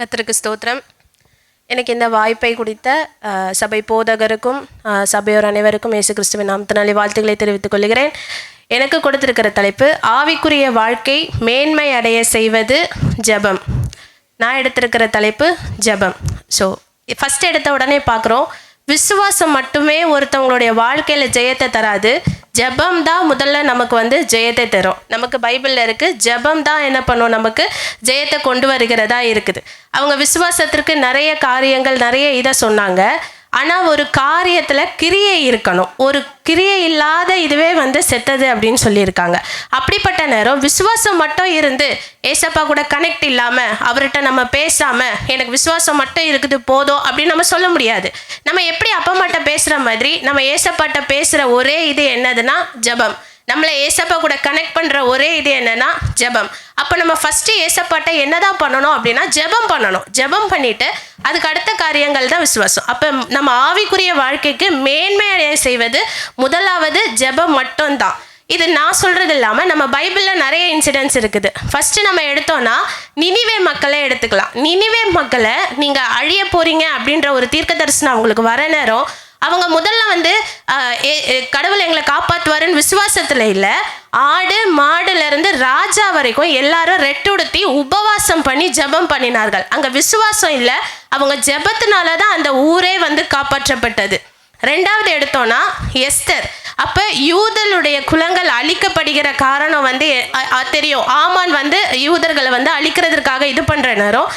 கர்த்தருக்கு ஸ்தோத்திரம். எனக்கு இந்த வாய்ப்பை குறித்த சபை போதகருக்கும் சபையோர் அனைவருக்கும் இயேசு கிறிஸ்துவின் நாமத்தினாலே வாழ்த்துக்களை தெரிவித்துக் கொள்கிறேன். எனக்கு கொடுத்திருக்கிற தலைப்பு ஆவிக்குரிய வாழ்க்கை மேன்மை அடைய செய்வது ஜெபம். நான் எடுத்திருக்கிற தலைப்பு ஜெபம். ஸோ ஃபஸ்ட் எடுத்த உடனே பார்க்குறோம். விசுவாசம் மட்டுமே ஒருத்தவங்களுடைய வாழ்க்கையில் ஜெயத்தை தராது. ஜெபம் தான் முதல்ல நமக்கு வந்து ஜெயத்தை தரும். நமக்கு பைபிளில் இருக்குது ஜெபம் தான் என்ன பண்ணும்? நமக்கு ஜெயத்தை கொண்டு வருகிறதா? இருக்குது. அவங்க விசுவாசத்திற்கு நிறைய காரியங்கள் நிறைய இதை சொன்னாங்க. ஆனால் ஒரு காரியத்தில் கிரியை இருக்கணும். ஒரு கிரியை இல்லாத இதுவே வந்து செத்தது அப்படின்னு சொல்லியிருக்காங்க. அப்படிப்பட்ட நேரம் விசுவாசம் மட்டும் இருந்து ஏசப்பா கூட கனெக்ட் இல்லாமல் அவர்கிட்ட நம்ம பேசாமல் எனக்கு விசுவாசம் மட்டும் இருக்குது போதும் அப்படின்னு நம்ம சொல்ல முடியாது. நம்ம எப்படி அப்பா அம்மாட்ட பேசுகிற மாதிரி நம்ம ஏசப்பாட்ட பேசுகிற ஒரே இது என்னதுன்னா ஜெபம். நம்மளை ஏசப்பா கூட கனெக்ட் பண்ணுற ஒரே இது என்னன்னா ஜெபம். அப்போ நம்ம ஃபஸ்ட்டு ஏசப்பாட்ட என்னதான் பண்ணணும் அப்படின்னா ஜெபம் பண்ணணும். ஜெபம் பண்ணிட்டு அதுக்கு அடுத்த காரியங்கள் தான் விசுவாசம். அப்போ நம்ம ஆவிக்குரிய வாழ்க்கைக்கு மேன்மை அடைய செய்வது முதலாவது ஜெபம் மட்டும்தான். இது நான் சொல்கிறது இல்லாமல் நம்ம பைபிளில் நிறைய இன்சிடென்ட்ஸ் இருக்குது. ஃபஸ்ட்டு நம்ம எடுத்தோன்னா நினிவே மக்களை எடுத்துக்கலாம். நினிவே மக்களை நீங்கள் அழிய போகிறீங்க அப்படின்ற ஒரு தீர்க்க தரிசனம் அவங்களுக்கு வர நேரம் அவங்க முதல்ல வந்து கடவுள் எங்களை காப்பாற்றுவாருன்னு விசுவாசத்தில் இல்லை. ஆடு மாடுல இருந்து ராஜா வரைக்கும் எல்லாரும் ரெட்டுடுத்தி உபவாசம் பண்ணி ஜெபம் பண்ணினார்கள். அங்கே விசுவாசம் இல்லை. அவங்க ஜெபத்தினால தான் அந்த ஊரே வந்து காப்பாற்றப்பட்டது. ரெண்டாவது எடுத்தோன்னா எஸ்தர். அப்போ யூதலுடைய குலங்கள் அழிக்கப்படுகிற காரணம் வந்து தெரியும். ஆமான் வந்து யூதர்களை வந்து அழிக்கிறதுக்காக இது பண்ணுற நேரம்.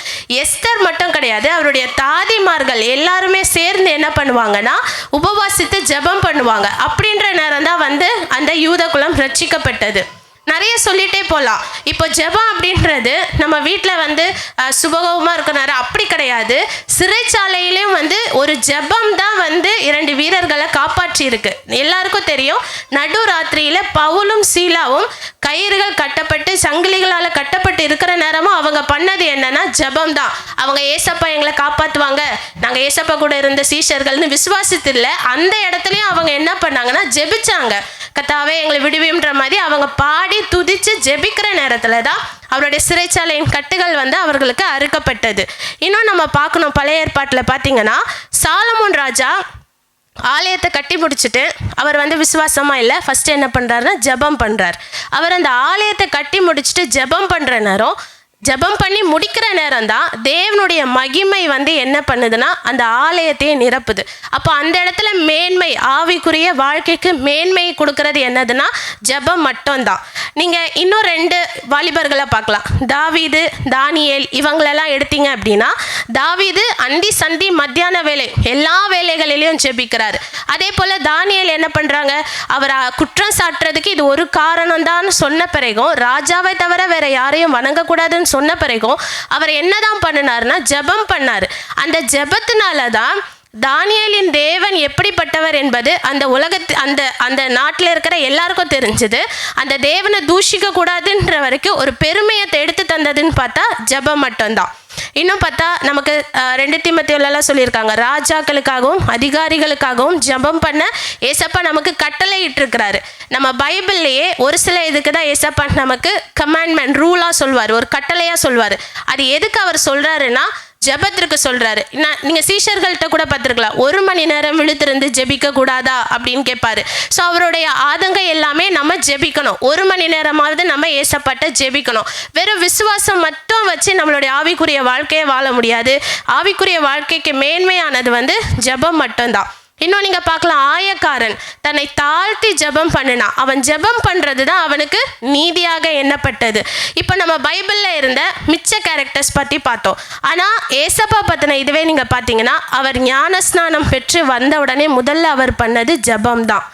எஸ்தர் மட்டும் கிடையாது அவருடைய தாதிமார்கள் எல்லாருமே சேர்ந்து என்ன பண்ணுவாங்கன்னா உபவாசித்து ஜெபம் பண்ணுவாங்க. அப்படின்ற நேரம் தான் வந்து அந்த யூத குலம் ரட்சிக்கப்பட்டது. நிறைய சொல்லிட்டே போகலாம் இப்போ ஜெபம் அப்படின்றது நம்ம வீட்டில் வந்து சுபகோபமாக சுபகமாக அப்படி கிடையாது. சிறைச்சாலையிலையும் வந்து ஒரு ஜெபம் தான் வந்து இரண்டு வீரர்களை காப்பாற்றி இருக்கு எல்லாருக்கும் தெரியும் நடு ராத்திரியில் பவுலும் சீலாவும் கயிறுகள் கட்டப்பட்டு சங்கிலிகளால் கட்டப்பட்டு இருக்கிற நேரமும் அவங்க பண்ணது என்னன்னா ஜெபம் தான். அவங்க ஏசப்பா எங்களை காப்பாற்றுவாங்க நாங்கள் ஏசப்பா கூட இருந்த சீஷர்கள்னு விசுவாசத்தில் அந்த இடத்துலையும் அவங்க என்ன பண்ணாங்கன்னா ஜெபிச்சாங்க. கத்தாவே எங்களை விடுவின்ற மாதிரி அவங்க பாடி துதிச்சு ஜெபிக்கிற நேரத்தில் தான் அவருடைய சிறைச்சாலையின் கட்டுகள் வந்து அவர்களுக்கு அறுக்கப்பட்டது. இன்னும் நம்ம பார்க்கணும் பழைய ஏற்பாட்டில் பார்த்தீங்கன்னா சாலமோன் ராஜா ஆலயத்தை கட்டி முடிச்சுட்டு அவர் வந்து விசுவாசமா இல்லை ஃபர்ஸ்ட் என்ன பண்றாருன்னா ஜெபம் பண்றார். அவர் அந்த ஆலயத்தை கட்டி முடிச்சுட்டு ஜெபம் பண்ற நேரம் ஜெபம் பண்ணி முடிக்கிற நேரம் தான் தேவனுடைய மகிமை வந்து என்ன பண்ணுதுன்னா அந்த ஆலயத்தையே நிரப்புது. அப்போ அந்த இடத்துல மேன்மை ஆவிக்குரிய வாழ்க்கைக்கு மேன்மை கொடுக்கறது என்னதுன்னா ஜெபம் மட்டும்தான். நீங்கள் இன்னும் ரெண்டு வாலிபர்களை பார்க்கலாம். தாவீது தானியேல் இவங்களெல்லாம் எடுத்தீங்க அப்படின்னா தாவீது அந்தி சந்தி மத்தியான வேலை எல்லா வேலைகளிலையும் ஜெபிக்கிறாரு. அதே போல் தானியல் என்ன பண்ணுறாங்க அவர் குற்றம் சாட்டுறதுக்கு இது ஒரு காரணம் தான் சொன்ன பிறகும் ராஜாவை தவிர வேற யாரையும் வணங்கக்கூடாதுன்னு சொன்ன பிறகும் அவர் என்னதான் பண்ணினாருன்னா ஜெபம் பண்ணார். அந்த ஜெபத்தினால தான் தானியலின் தேவன் எப்படிப்பட்டவர் என்பது அந்த உலகத்து அந்த அந்த நாட்டில் இருக்கிற எல்லாருக்கும் தெரிஞ்சது. அந்த தேவனை தூஷிக்க கூடாதுன்ற வரைக்கும் ஒரு பெருமையை எடுத்து தந்ததுன்னு பார்த்தா ஜெபம் மட்டும்தான். இன்னும் பார்த்தா நமக்கு ரெண்டு தீமத்தியோலலாம் சொல்லியிருக்காங்க. ராஜாக்களுக்காகவும் அதிகாரிகளுக்காகவும் ஜெபம் பண்ண ஏசப்பா நமக்கு கட்டளை இட்டிருக்கிறாரு நம்ம பைபிள்லேயே ஒரு சில இதுக்கு தான் ஏசப்பா நமக்கு கமாண்ட்மெண்ட் ரூலாக சொல்வார். ஒரு கட்டளையாக சொல்வார். அது எதுக்கு அவர் சொல்கிறாருன்னா ஜெபத்திற்கு சொல்றாரு. நான் நீங்க சீஷர்கள்ட்ட கூட பார்த்துருக்கலாம். ஒரு மணி நேரம் விழுத்திருந்து ஜெபிக்க கூடாதா அப்படின்னு கேட்பாரு. ஸோ அவருடைய ஆதங்கம் எல்லாமே நம்ம ஜெபிக்கணும். ஒரு மணி நேரமாவது நம்ம ஏசப்பட்ட ஜெபிக்கணும். வெறும் விசுவாசம் மட்டும் வச்சு நம்மளுடைய ஆவிக்குரிய வாழ்க்கையை வாழ முடியாது. ஆவிக்குரிய வாழ்க்கைக்கு மேன்மையானது வந்து ஜெபம் மட்டும்தான். இன்னும் நீங்கள் பார்க்கலாம் ஆயக்காரன் தன்னை தாழ்த்தி ஜெபம் பண்ணினா. அவன் ஜெபம் பண்ணுறது தான் அவனுக்கு நீதியாக எண்ணப்பட்டது. இப்போ நம்ம பைபிளில் இருந்த மிச்ச கேரக்டர்ஸ் பற்றி பார்த்தோம். ஆனால் ஏசப்பா பற்றின இதுவே நீங்கள் பார்த்தீங்கன்னா அவர் ஞானஸ்நானம் பெற்று வந்த உடனே முதல்ல அவர் பண்ணது ஜெபம் தான்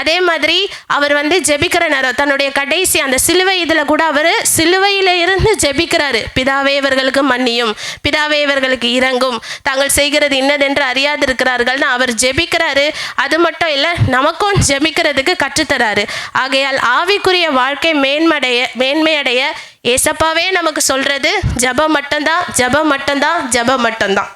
அதே மாதிரி அவர் வந்து ஜெபிக்கிற நேரம் தன்னுடைய கடைசி அந்த சிலுவை இதில் கூட அவர் சிலுவையில் இருந்து ஜெபிக்கிறாரு. பிதாவே இவர்களுக்கு மன்னியும். பிதாவே இவர்களுக்கு இறங்கும் தாங்கள் செய்கிறது இன்னதென்று அறியாதிருக்கிறார்கள்னு அவர் ஜெபிக்கிறாரு. அது மட்டும் இல்லை நமக்கும் ஜெபிக்கிறதுக்கு கற்றுத்தராரு. ஆகையால் ஆவிக்குரிய வாழ்க்கை மேன்மடைய மேன்மையடைய ஏசப்பாவே நமக்கு சொல்றது ஜபம் மட்டும்தான் ஜெபம் மட்டும்தான் ஜபம் மட்டும்தான்.